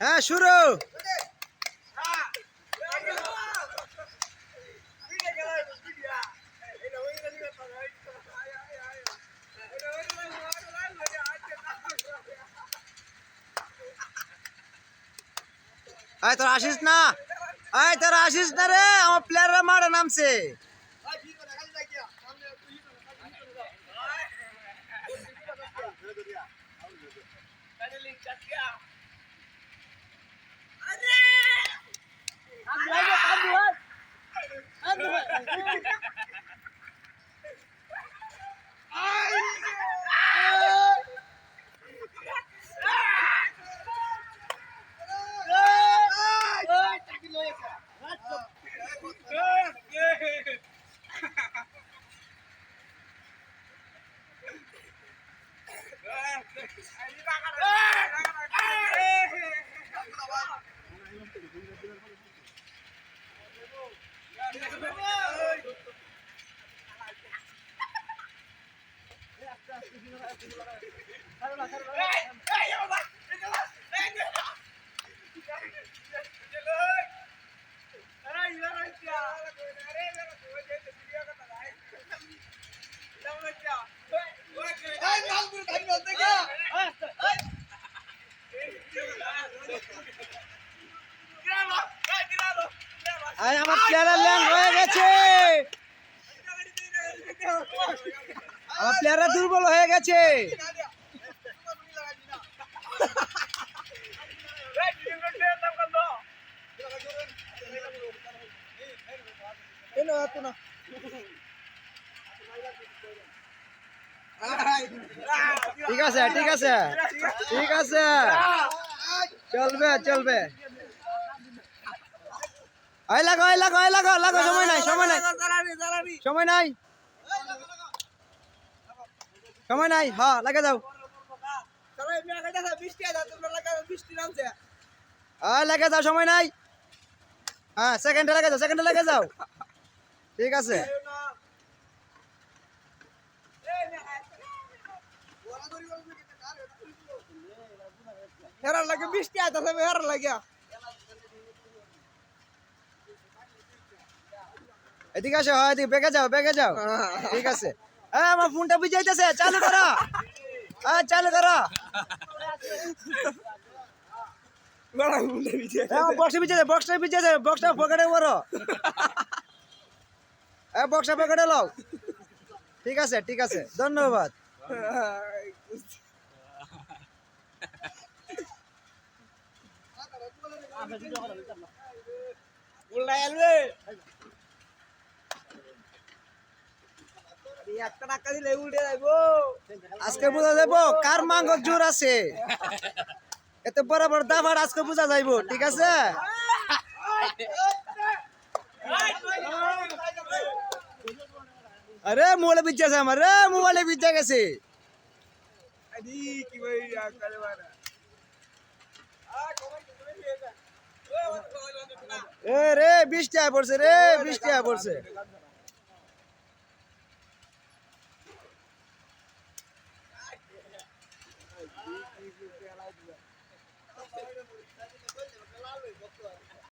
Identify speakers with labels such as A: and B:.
A: হ্যাঁ শুরু। আয় তোর আসিস না?
B: আয়
A: তোর আসিস না রে? আমার প্লেয়াররা মারে নামছে।
C: আয়
A: আমার প্লেয়ারের ল্যান্ড হয়ে গেছে। আমার প্লেয়াররা দুর্বল হয়ে গেছে।
B: ঠিক আছে ঠিক আছে ঠিক
A: আছে। চলবে চলবে। আই লাগো আই লাগো আই লাগো লাগো, সময় নাই সময় নাই। সময় নাই। সময় নাই হ্যাঁ লাগে যাও আয় লাগে যাও সময় নাই। হ্যাঁ সেকেন্ডে লাগে যাও সেকেন্ডে লাগে যাও ঠিক আছে।
B: হেরার লাগে বৃষ্টি আইতা হেরার লাগে।
A: এদিকে আসো হয় এদিকে বেগে যাও বেগে যাও।
B: ঠিক
A: আছে। হ্যাঁ আমার ফোনটা বুঝাইতেছে চালু করো। হ্যাঁ চালু করো। বিজে বক্সটা বিজেছে বক্সটা পকেটে হ্যাঁ বক্সটা পকেটে লও। ঠিক আছে ঠিক আছে ধন্যবাদ।
B: উল্টা একটা টাকা দিলে উল্টে যাইবো।
A: আজকে বোঝা যাব কার মাঙ্গ জোর আছে। এত বড় বড় দাবার আজকে বোঝা যাইবো ঠিক আছে? আরে মোবাইলে বিচ্ছে আমার রে মোবাইলে বিচ্ছে গেছে। এ রে বৃষ্টি আয় পড়ছে রে বৃষ্টি আয় পড়ছে।
B: ไม่รู้จะพูดถึงใ